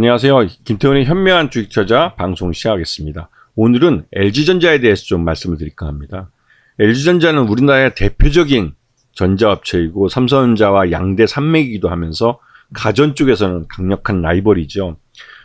안녕하세요. 김태훈의 현명한 주식 투자 방송 시작하겠습니다. 오늘은 LG전자에 대해서 좀 말씀을 드릴까 합니다. LG전자는 우리나라의 대표적인 전자업체이고 삼성전자와 양대 산맥이기도 하면서 가전 쪽에서는 강력한 라이벌이죠.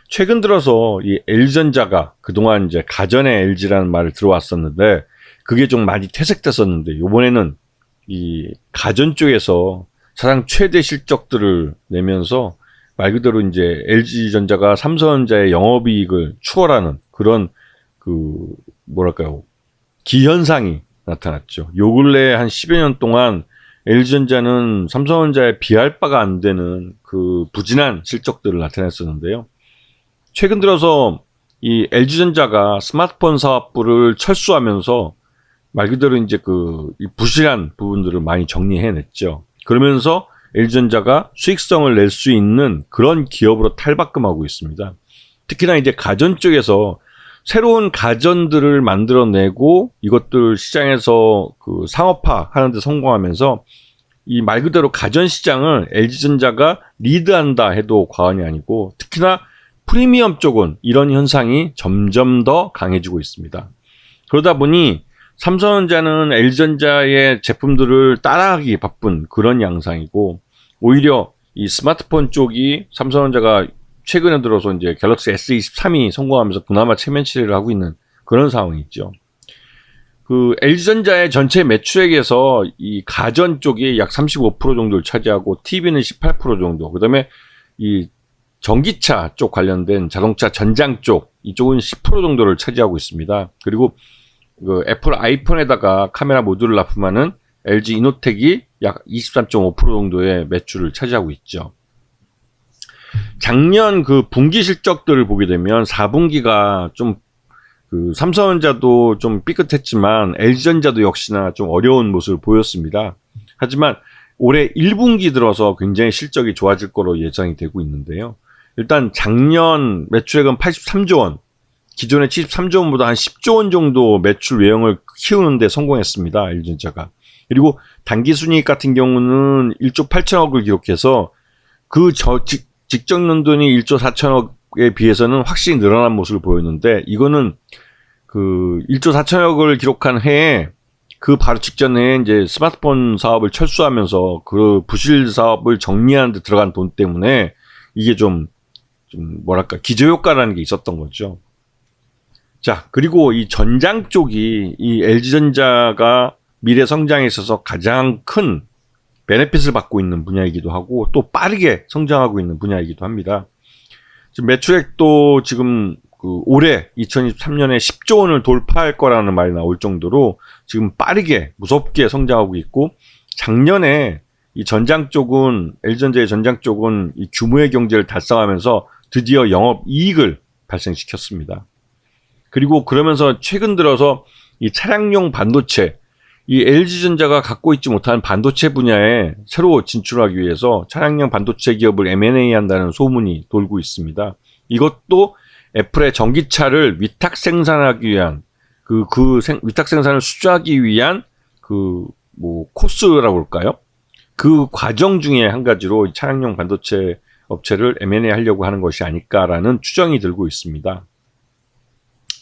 최근 들어서 이 LG전자가 그동안 이제 가전의 LG라는 말을 들어왔었는데 그게 좀 많이 퇴색됐었는데 이번에는 이 가전 쪽에서 사상 최대 실적들을 내면서 말 그대로 이제 LG전자가 삼성전자의 영업이익을 추월하는 그런 그 뭐랄까요 기현상이 나타났죠. 요 근래 한 10여 년 동안 LG전자는 삼성전자에 비할 바가 안 되는 그 부진한 실적들을 나타냈었는데요. 최근 들어서 이 LG전자가 스마트폰 사업부를 철수하면서 말 그대로 이제 그 부실한 부분들을 많이 정리해냈죠. 그러면서 LG전자가 수익성을 낼 수 있는 그런 기업으로 탈바꿈하고 있습니다. 특히나 이제 가전 쪽에서 새로운 가전들을 만들어내고 이것들 시장에서 그 상업화 하는데 성공하면서 이 말 그대로 가전 시장을 LG전자가 리드한다 해도 과언이 아니고 특히나 프리미엄 쪽은 이런 현상이 점점 더 강해지고 있습니다. 그러다 보니 삼성전자는 LG전자의 제품들을 따라하기 바쁜 그런 양상이고 오히려 이 스마트폰 쪽이 삼성전자가 최근에 들어서 이제 갤럭시 S23이 성공하면서 그나마 체면 치레를 하고 있는 그런 상황이 있죠. 그 LG전자의 전체 매출액에서 이 가전 쪽이 약 35% 정도를 차지하고 TV는 18% 정도. 그다음에 이 전기차 쪽 관련된 자동차 전장 쪽 이쪽은 10% 정도를 차지하고 있습니다. 그리고 그 애플 아이폰에다가 카메라 모듈을 납품하는 LG 이노텍이 약 23.5% 정도의 매출을 차지하고 있죠. 작년 그 분기 실적들을 보게 되면 4분기가 좀 그 삼성전자도 좀 삐끗했지만 LG전자도 역시나 좀 어려운 모습을 보였습니다. 하지만 올해 1분기 들어서 굉장히 실적이 좋아질 거로 예상이 되고 있는데요. 일단 작년 매출액은 83조 원, 기존의 73조 원보다 한 10조 원 정도 매출 외형을 키우는데 성공했습니다. LG전자가. 그리고 단기 순이익 같은 경우는 1조 8천억을 기록해서 그 저, 직, 직전 연도니 1조 4천억에 비해서는 확실히 늘어난 모습을 보였는데 이거는 그 1조 4천억을 기록한 해에 그 바로 직전에 이제 스마트폰 사업을 철수하면서 그 부실 사업을 정리하는 데 들어간 돈 때문에 이게 좀, 좀 뭐랄까 기저효과라는 게 있었던 거죠. 자, 그리고 이 전장 쪽이 이 LG전자가 미래 성장에 있어서 가장 큰 베네핏을 받고 있는 분야이기도 하고 또 빠르게 성장하고 있는 분야이기도 합니다. 지금 매출액도 지금 그 올해 2023년에 10조 원을 돌파할 거라는 말이 나올 정도로 지금 빠르게 무섭게 성장하고 있고 작년에 이 전장 쪽은 LG전자의 전장 쪽은 이 규모의 경제를 달성하면서 드디어 영업 이익을 발생시켰습니다. 그리고 그러면서 최근 들어서 이 차량용 반도체 이 LG전자가 갖고 있지 못한 반도체 분야에 새로 진출하기 위해서 차량용 반도체 기업을 M&A 한다는 소문이 돌고 있습니다. 이것도 애플의 전기차를 위탁 생산하기 위한 그, 그 생, 위탁 생산을 수주하기 위한 그, 뭐, 코스라고 할까요? 그 과정 중에 한 가지로 차량용 반도체 업체를 M&A 하려고 하는 것이 아닐까라는 추정이 들고 있습니다.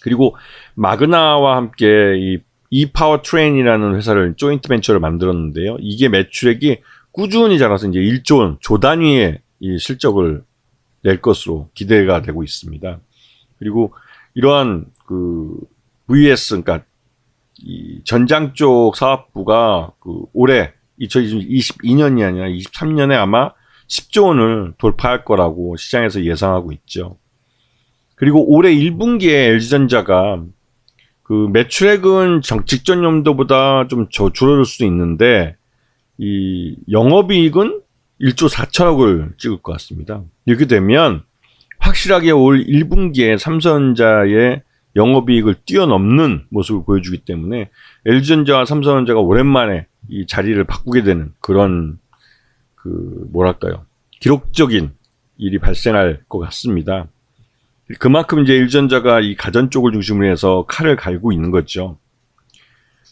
그리고 마그나와 함께 이 이 파워 트레인이라는 회사를 조인트 벤처를 만들었는데요. 이게 매출액이 꾸준히 자라서 이제 1조 원, 조 단위의 이 실적을 낼 것으로 기대가 되고 있습니다. 그리고 이러한 그 VS, 그러니까 이 전장 쪽 사업부가 그 올해 2022년이 아니라 23년에 아마 10조 원을 돌파할 거라고 시장에서 예상하고 있죠. 그리고 올해 1분기에 LG전자가 그 매출액은 직전 연도보다 좀 줄어들 수도 있는데 이 영업이익은 1조 4천억을 찍을 것 같습니다. 이렇게 되면 확실하게 올 1분기에 삼성전자의 영업이익을 뛰어넘는 모습을 보여주기 때문에 LG전자와 삼성전자가 오랜만에 이 자리를 바꾸게 되는 그런 그 뭐랄까요 기록적인 일이 발생할 것 같습니다. 그만큼 이제 일전자가 이 가전 쪽을 중심으로 해서 칼을 갈고 있는 거죠.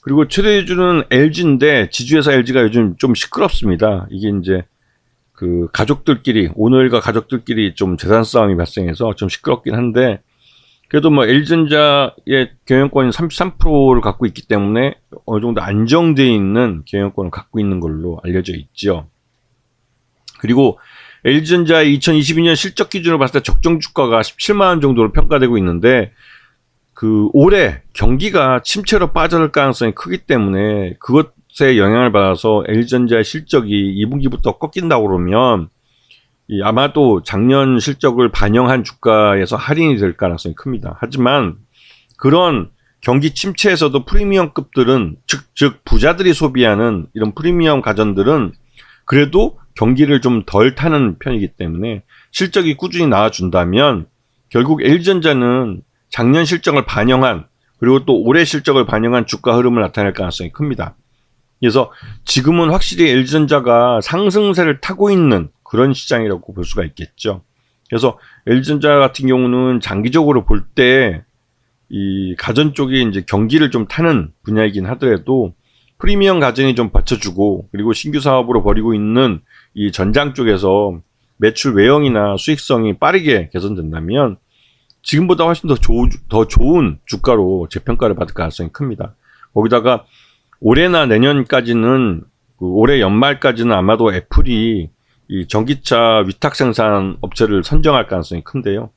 그리고 최대주는 LG인데 지주회사 LG가 요즘 좀 시끄럽습니다. 이게 이제 그 가족들끼리 오늘과 가족들끼리 좀 재산 싸움이 발생해서 좀 시끄럽긴 한데 그래도 뭐 L전자의 경영권이 33%를 갖고 있기 때문에 어느 정도 안정돼 있는 경영권을 갖고 있는 걸로 알려져 있죠. 그리고 L전자의 2022년 실적 기준으로 봤을 때 적정 주가가 17만 원 정도로 평가되고 있는데 그 올해 경기가 침체로 빠져들 가능성이 크기 때문에 그것에 영향을 받아서 L전자의 실적이 2분기부터 꺾인다고 그러면 이 아마도 작년 실적을 반영한 주가에서 할인이 될 가능성이 큽니다. 하지만 그런 경기 침체에서도 프리미엄급들은 즉, 즉 부자들이 소비하는 이런 프리미엄 가전들은 그래도 경기를 좀 덜 타는 편이기 때문에 실적이 꾸준히 나와준다면 결국 L전자는 작년 실적을 반영한 그리고 또 올해 실적을 반영한 주가 흐름을 나타낼 가능성이 큽니다. 그래서 지금은 확실히 L전자가 상승세를 타고 있는 그런 시장이라고 볼 수가 있겠죠. 그래서 L전자 같은 경우는 장기적으로 볼 때 이 가전 쪽이 이제 경기를 좀 타는 분야이긴 하더라도 프리미엄 가전이 좀 받쳐주고 그리고 신규 사업으로 벌이고 있는 이 전장 쪽에서 매출 외형이나 수익성이 빠르게 개선된다면 지금보다 훨씬 더, 조, 더 좋은 주가로 재평가를 받을 가능성이 큽니다. 거기다가 올해나 내년까지는 그 올해 연말까지는 아마도 애플이 이 전기차 위탁 생산 업체를 선정할 가능성이 큰데요.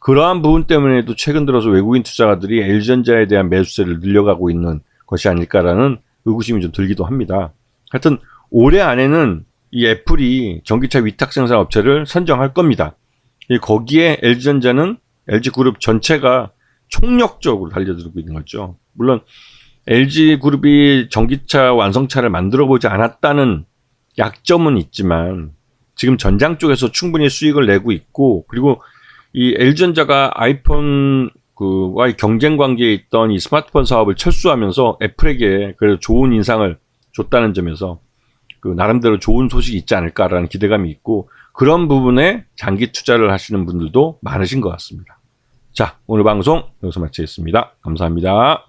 그러한 부분 때문에도 최근 들어서 외국인 투자가들이 L전자에 대한 매수세를 늘려가고 있는 것이 아닐까라는 의구심이 좀 들기도 합니다. 하여튼 올해 안에는 이 애플이 전기차 위탁 생산 업체를 선정할 겁니다. 이 거기에 LG전자는 LG그룹 전체가 총력적으로 달려들고 있는 거죠. 물론 LG그룹이 전기차 완성차를 만들어 보지 않았다는 약점은 있지만 지금 전장 쪽에서 충분히 수익을 내고 있고 그리고 이 L전자가 아이폰 그와의 경쟁 관계에 있던 이 스마트폰 사업을 철수하면서 애플에게 그래도 좋은 인상을 줬다는 점에서 그 나름대로 좋은 소식이 있지 않을까라는 기대감이 있고 그런 부분에 장기 투자를 하시는 분들도 많으신 것 같습니다. 자, 오늘 방송 여기서 마치겠습니다. 감사합니다.